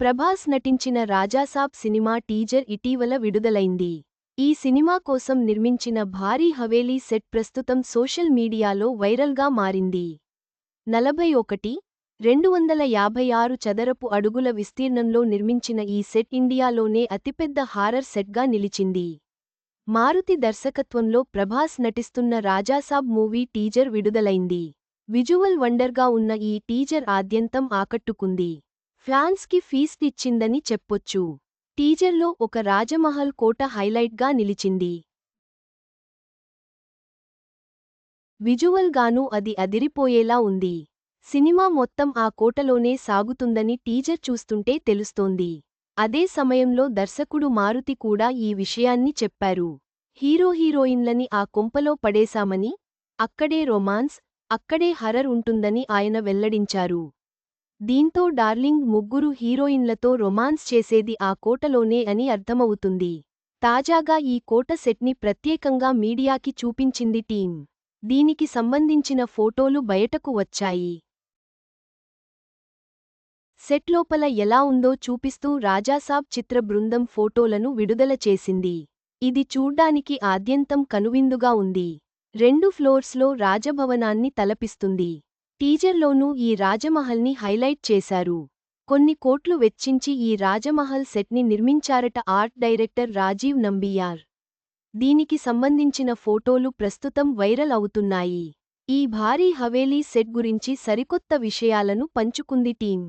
ప్రభాస్ నటించిన Raja Saab cinema teaser ఇటీవల విడుదలైంది. ఈ సినిమా కోసం నిర్మించిన భారీ హవేలీ సెట్ ప్రస్తుతం సోషల్ మీడియాలో వైరల్గా మారింది. నలభై ఒకటి రెండు వందల యాభై ఆరు చదరపు అడుగుల విస్తీర్ణంలో నిర్మించిన ఈ సెట్ ఇండియాలోనే అతిపెద్ద హారర్ సెట్గా నిలిచింది. మారుతి దర్శకత్వంలో ప్రభాస్ నటిస్తున్న రాజాసాబ్ మూవీ టీజర్ విడుదలైంది. విజువల్ వండర్గా ఉన్న ఈ టీజర్ ఆద్యంతం ఆకట్టుకుంది. ఫ్రాన్స్కి ఫీస్టిచ్చిందని చెప్పొచ్చు. టీజర్లో ఒక రాజమహల్ కోట హైలైట్గా నిలిచింది. విజువల్గానూ అది అదిరిపోయేలా ఉంది. సినిమా మొత్తం ఆ కోటలోనే సాగుతుందని టీజర్ చూస్తుంటే తెలుస్తోంది. అదే సమయంలో దర్శకుడు మారుతి కూడా ఈ విషయాన్ని చెప్పారు. హీరో హీరోయిన్లని ఆ కొంపలో పడేశామని అక్కడే రొమాన్స్ అక్కడే హరర్ ఉంటుందని ఆయన వెల్లడించారు. దీంతో డార్లింగ్ ముగ్గురు హీరోయిన్లతో రొమాన్స్ చేసేది ఆ కోటలోనే అని అర్థమవుతుంది. తాజాగా ఈ కోట సెట్ని ప్రత్యేకంగా మీడియాకి చూపించింది టీం దీనికి సంబంధించిన ఫోటోలు బయటకు వచ్చాయి. సెట్ లోపల ఎలా ఉందో చూపిస్తూ రాజాసాబ్ చిత్ర బృందం ఫోటోలను విడుదల చేసింది. ఇది చూడ్డానికి ఆద్యంతం కనువిందుగా ఉంది. రెండు ఫ్లోర్స్లో రాజభవనాన్ని తలపిస్తుంది. టీజర్లోనూ ఈ రాజమహల్ని హైలైట్ చేశారు. కొన్ని కోట్లు వెచ్చించి ఈ రాజమహల్ సెట్ని నిర్మించారట ఆర్ట్ డైరెక్టర్ రాజీవ్ నంబియార్. దీనికి సంబంధించిన ఫోటోలు ప్రస్తుతం వైరల్ అవుతున్నాయి. ఈ భారీ హవేలీ సెట్ గురించి సరికొత్త విషయాలను పంచుకుంది టీం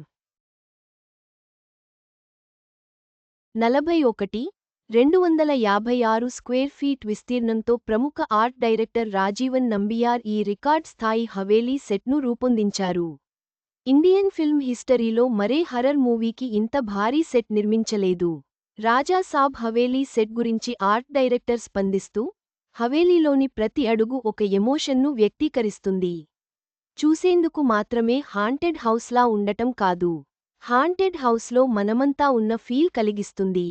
నలభై ఒకటి రెండు వందల యాభై ఆరు స్క్వేర్ ఫీట్ విస్తీర్ణంతో ప్రముఖ ఆర్ట్ డైరెక్టర్ రాజీవన్ నంబియార్ ఈ రికార్డ్ స్థాయి హవేలీ సెట్ను రూపొందించారు. ఇండియన్ ఫిల్మ్ హిస్టరీలో మరే హరర్ మూవీకి ఇంత భారీ సెట్ నిర్మించలేదు. రాజా సాబ్ హవేలీ సెట్ గురించి ఆర్ట్ డైరెక్టర్ స్పందిస్తూ హవేలీలోని ప్రతి అడుగు ఒక ఎమోషన్ను వ్యక్తీకరిస్తుంది. చూసేందుకు మాత్రమే హాంటెడ్ హౌస్లా ఉండటం కాదు. హాంటెడ్ హౌస్లో మనమంతా ఉన్న ఫీల్ కలిగిస్తుంది.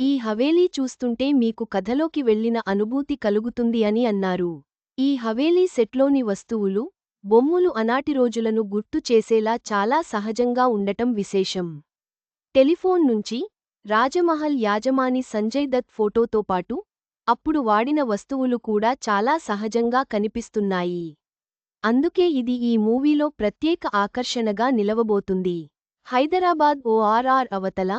ఈ హవేలీ చూస్తుంటే మీకు కథలోకి వెళ్ళిన అనుభూతి కలుగుతుంది అని అన్నారు. ఈ హవేలీ సెట్లోని వస్తువులు బొమ్ములు అనాటి రోజులను గుర్తు చేసేలా చాలా సహజంగా ఉండటం విశేషం. టెలిఫోన్ నుంచి రాజమహల్ యాజమాని సంజయ్ దత్ ఫోటోతో పాటు అప్పుడు వాడిన వస్తువులు కూడా చాలా సహజంగా కనిపిస్తున్నాయి. అందుకే ఇది ఈ మూవీలో ప్రత్యేక ఆకర్షణగా నిలవబోతుంది. హైదరాబాద్ ఓఆర్ఆర్ అవతల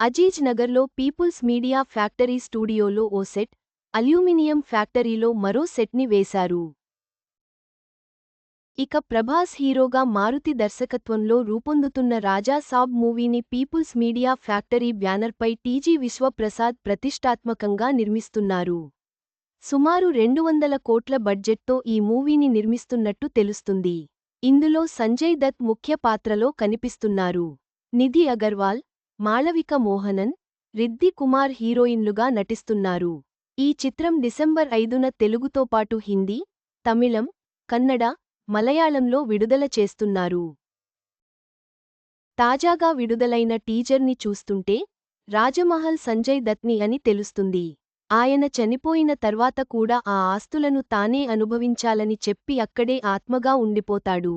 అజీజ్ నగర్లో పీపుల్స్ మీడియా ఫ్యాక్టరీ స్టూడియోలో ఓ సెట్ అల్యూమినియం ఫ్యాక్టరీలో మరో సెట్ని వేశారు. ఇక ప్రభాస్ హీరోగా మారుతి దర్శకత్వంలో రూపొందుతున్న రాజా సాబ్ మూవీని పీపుల్స్ మీడియా ఫ్యాక్టరీ బ్యానర్పై టీజీ విశ్వప్రసాద్ ప్రతిష్టాత్మకంగా నిర్మిస్తున్నారు. సుమారు రెండు వందల కోట్ల బడ్జెట్తో ఈ మూవీని నిర్మిస్తున్నట్టు తెలుస్తుంది. ఇందులో సంజయ్ దత్ ముఖ్య పాత్రలో కనిపిస్తున్నారు. నిధి అగర్వాల్ మాళవిక మోహనన్ రిద్ది కుమార్ హీరోయిన్లుగా నటిస్తున్నారు. ఈ చిత్రం డిసెంబర్ ఐదున తెలుగుతో పాటు హిందీ తమిళం కన్నడ మలయాళంలో విడుదల చేస్తున్నారు. తాజాగా విడుదలైన టీజర్ని చూస్తుంటే రాజమహల్ సంజయ్ దత్ని అని తెలుస్తుంది. ఆయన చనిపోయిన తర్వాత కూడా ఆ ఆస్తులను తానే అనుభవించాలని చెప్పి అక్కడే ఆత్మగా ఉండిపోతాడు.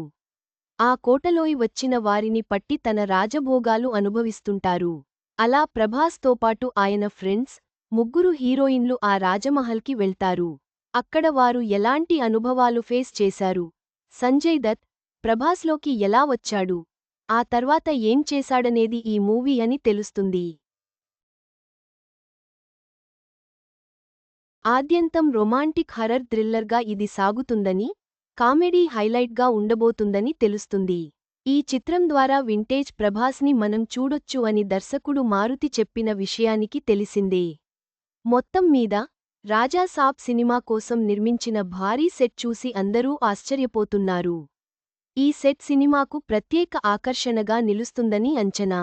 ఆ కోటలోయి వచ్చిన వారిని పట్టి తన రాజభోగాలు అనుభవిస్తుంటారు. అలా ప్రభాస్తో పాటు ఆయన ఫ్రెండ్స్ ముగ్గురు హీరోయిన్లు ఆ రాజమహల్కి వెళ్తారు. అక్కడ వారు ఎలాంటి అనుభవాలు ఫేస్ చేశారు? సంజయ్ దత్ ప్రభాస్లోకి ఎలా వచ్చాడు? ఆ తర్వాత ఏం చేశాడనేది ఈ మూవీ అని తెలుస్తుంది. ఆద్యంతం రొమాంటిక్ హరర్ థ్రిల్లర్గా ఇది సాగుతుందని కామెడీ హైలైట్గా ఉండబోతుందని తెలుస్తుంది. ఈ చిత్రం ద్వారా వింటేజ్ ప్రభాస్ని మనం చూడొచ్చు అని దర్శకుడు మారుతి చెప్పిన విషయానికి తెలిసిందే. మొత్తం మీద రాజా సాబ్ సినిమా కోసం నిర్మించిన భారీ సెట్ చూసి అందరూ ఆశ్చర్యపోతున్నారు. ఈ సెట్ సినిమాకు ప్రత్యేక ఆకర్షణగా నిలుస్తుందని అంచనా.